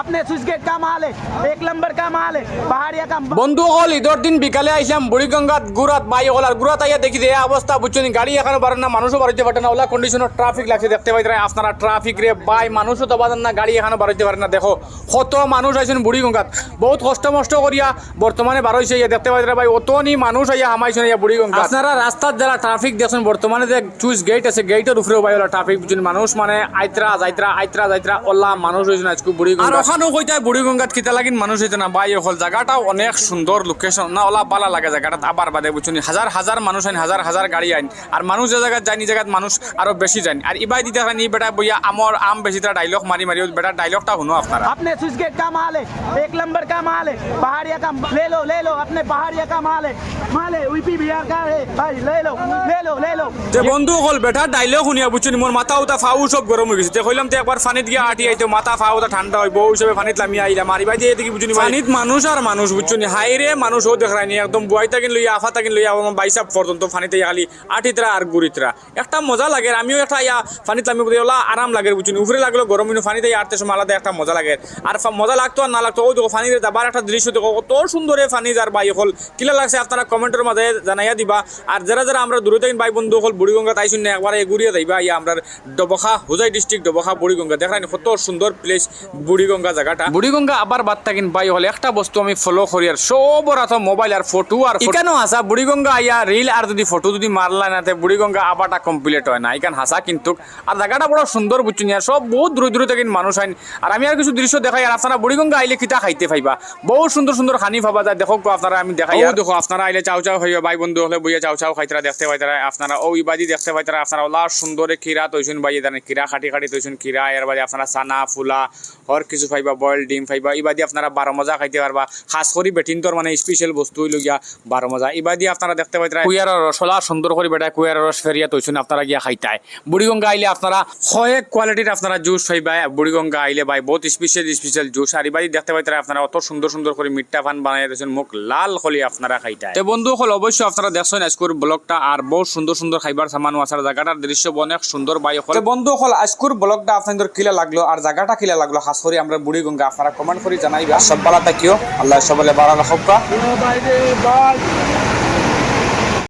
আপনি সুইচগেট এক নম্বর পাহাড়িয়া বন্ধু হল দিন বিকালে আইসাম বুড়িগঙ্গাত গুরাত বাই হল আর গুরাত আইয়া দেখি দেয়া অবস্থা বুঝছেন গাড়ি এখানে বাড়েন না মানুষও বাড়িতে পারে না ওলা কন্ডিশনের ট্রাফিক লাগছে দেখতে পাই আপনারা ট্রাফিক রে বাই মানুষও তো না গাড়ি এখানে পারে না দেখো কত মানুষ বুড়িগঙ্গাত বহুত কষ্ট মষ্ট করিয়া বর্তমানে বারোইছে ইয়া দেখতে পাই ভাই অত নি মানুষ আইয়া হামাইছেন ইয়া বুড়িগঙ্গা আপনারা রাস্তার যারা ট্রাফিক দেখছেন বর্তমানে যে চুইস গেট আছে গেটের উপরেও বাই ওলা ট্রাফিক বুঝছেন মানুষ মানে আইত্রা যাইত্রা আইত্রা যাইত্রা ওলা মানুষ হয়েছেন আজকে বুড়িগঙ্গা আর ওখানেও কইতায় বুড়িগঙ্গাত কিতা লাগিন মানুষ হইতে না বাই হল জায়গাটা অনেক সুন্দর লোকেশন না ওলা বালা লাগে জায়গাটা আবার বাদে বুঝছেন হাজার হাজার মানুষ আইন হাজার হাজার গাড়ি আইন আর মানুষ যে জায়গায় যায়নি জায়গাত মানুষ আরো বেশি যায়নি আর ইবাই দিতে হয় নি বেটা বইয়া আমর আম বেশি তারা ডাইলগ মারি মারি বেটা ডাইলগটা শুনো আপনারা अपने स्विच गेट का माल है एक नंबर का माल है पहाड़िया का ले लो ले लो अपने पहाड़िया का माल है माल है यूपी बिहार का है भाई ले लो ले বন্ধু হল বেটা ডাইলেও শুনিয়া বুঝছুন মোর মাথা উঠা ফাউ সব গরম হয়ে গেছে। কইলাম একবার ফানিত গিয়া আটি আইতো মাথা ফাউ উতা ঠান্ডা হয় বউ হিসেবে ফানিত লামি আইলা মারি দিয়ে দেখি বুঝুনি ফানিত মানুষ আর মানুষ হাইরে মানুষ দেখায় নি একদম বুয়াই তাকিন লইয়া আফা তাকিন লইয়া আমার বাইসাপ পর্যন্ত ফানিতে আটিতরা আর গুড়িতরা একটা মজা লাগে আমিও একটা ইয়া ফানিত লামি ওলা আরাম লাগে বুঝুনি উফরে লাগল গরম ইনু ফানিতে আটতে সময় আলাদা একটা মজা লাগে। আর মজা লাগতো আর না লাগতো ও দেখো ফানিতে দাবার একটা দৃশ্য দেখো কত সুন্দরে ফানি যার বাই হল। কিলা লাগছে আপনারা কমেন্টের মাঝে জানাইয়া দিবা। আর যারা যারা আমরা দূরে থাকেন ভাই বন্ধু হল বুড়িগঙ্গা তাই না একবার এগুড়িয়ে যাইবা ইয়া আমরা ডবখা হুজাই ডিস্ট্রিক্ট ডবখা বুড়িগঙ্গা। দেখাই কত সুন্দর প্লেস বুড়িগঙ্গা জায়গাটা। বুড়িগঙ্গা আবার বাদ থাকেন ভাই হল একটা বস্তু আমি ফলো করি আর সব রাত মোবাইল আর ফটো আর ইকানো হাসা বুড়িগঙ্গা ইয়া রিল আর যদি ফটো যদি মারলা না তে বুড়িগঙ্গা আবারটা কমপ্লিট হয় না। ইকান হাসা কিন্তু। আর জায়গাটা বড় সুন্দর বুঝছেন সব বহুত দূর দূরে থাকেন মানুষ আইন। আর আমি আর কিছু দৃশ্য দেখাই আর আপনারা বুড়িগঙ্গা আইলে কিতা খাইতে পাইবা? বহুত সুন্দর সুন্দর খানি পাবা যায়। দেখো আপনারা আমি দেখাই। দেখো আপনারা আইলে চাও চাও হইবা ভাই বন্ধু হলে বইয়া চাও চাও খাইতারা দেখতে পাইতারা। আপনারা ও ইবাদি দেখতে পাইতারা আপনারা ওলা সুন্দরে কিরা তৈছুন ভাই জানেন কিরা খাটি খাটি তৈছুন কিরা এর বাদে আপনারা সানা ফুলা, হর কিছু পাইবা বয়েল ডিম পাইবা ইবাদি আপনারা বারো মজা খাইতে পারবা। খাস করে বেটিনতর মানে স্পেশাল বস্তু হইল গিয়া বারো মজা ইবাদি আপনারা দেখতে পাইতারা কুয়ার রস ওলা সুন্দর করে বেটা কুয়ার রস ফেরিয়া তৈছুন আপনারা গিয়া খাইতায় বুড়িগঙ্গা আইলে আপনারা কয়েক কোয়ালিটির আপনারা জুস পাইবা বুড়িগঙ্গা আইলে ভাই বহুত স্পেশাল স্পেশাল জুস আর ইবাদি দেখতে পাইতারা আপনারা অত সুন্দর সুন্দর করে মিঠা ফান বানাই দিয়েছেন মুখ লাল হলি আপনারা খাইতায় তো বন্ধু হল অবশ্যই আপনারা দেখছেন আজকুর ব্লগটা আর বহুত সুন্দর সুন্দর খাইবার সামান আসার জায়গাটার দৃশ্য অনেক সুন্দর বাই হল। বন্ধু হল আজকুর ব্লগটা আপনাদের কিলা লাগল আর জায়গাটা কিলা লাগল। খাস করি আমরা বুড়ি গঙ্গা আপনারা কমেন্ট করে জানাইবে। সব বালা থাকিও। আল্লাহ সবাই বাড়ানো भाई